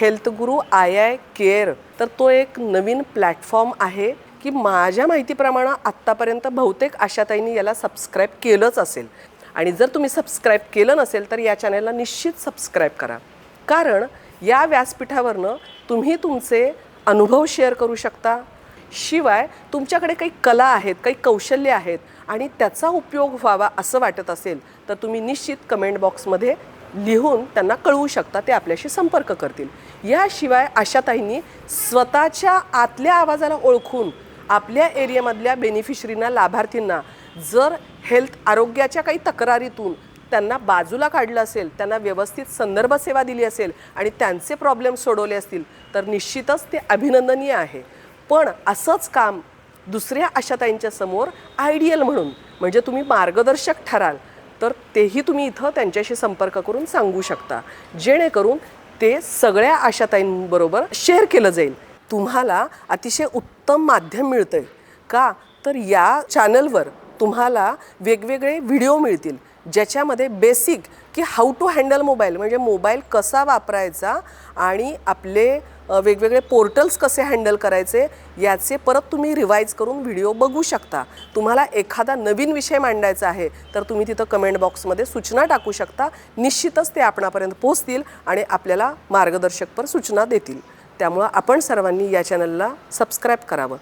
Health Guru I I care. तर तो एक नवीन प्लॅटफॉर्म आहे की माझ्या माहितीप्रमाणे आत्तापर्यंत बहुतेक आशाताईंनी याला सबस्क्राईब केलंच असेल. आणि जर तुम्ही सबस्क्राईब केलं नसेल तर या चॅनलला निश्चित सबस्क्राईब करा. कारण या व्यासपीठावरनं तुम्ही तुमचे अनुभव शेअर करू शकता. शिवाय तुमच्याकडे काही कला आहेत काही कौशल्य आहेत आणि त्याचा उपयोग व्हावा असं वाटत असेल तर तुम्ही निश्चित कमेंट बॉक्समध्ये लिहून त्यांना कळवू शकता ते आपल्याशी संपर्क करतील. याशिवाय आशाताईंनी स्वतःच्या आतल्या आवाजाला ओळखून आपल्या एरियामधल्या बेनिफिशरींना लाभार्थींना जर हेल्थ आरोग्याच्या काही तक्रारीतून त्यांना बाजूला काढलं असेल त्यांना व्यवस्थित संदर्भ सेवा दिली असेल आणि त्यांचे प्रॉब्लेम सोडवले असतील तर निश्चितच ते अभिनंदनीय आहे. पण असंच काम दुसऱ्या आशाताईंच्या समोर आयडियल म्हणून म्हणजे तुम्ही मार्गदर्शक ठराल तर तेही तुम्ही इथं त्यांच्याशी संपर्क करून सांगू शकता. जेणेकरून ते सगळ्या आशाताईंबरोबर शेअर केलं जाईल. तुम्हाला अतिशय उत्तम माध्यम मिळतंय. का? तर या चॅनलवर तुम्हाला वेगवेगळे व्हिडिओ मिळतील. ज्याच्यामध्ये बेसिक की हाऊ टू हँडल मोबाईल म्हणजे मोबाईल कसा वापरायचा आणि आपले वेगवेगळे पोर्टल्स कसे हँडल करायचे याचे परत तुम्ही रिवाईज करून व्हिडिओ बघू शकता. तुम्हाला एखादा नवीन विषय मांडायचा आहे तर तुम्ही तिथं कमेंट बॉक्समध्ये सूचना टाकू शकता. निश्चितच ते आपणापर्यंत पोहोचतील आणि आपल्याला मार्गदर्शकपर सूचना देतील. त्यामुळं आपण सर्वांनी या चॅनलला सबस्क्राईब करावं.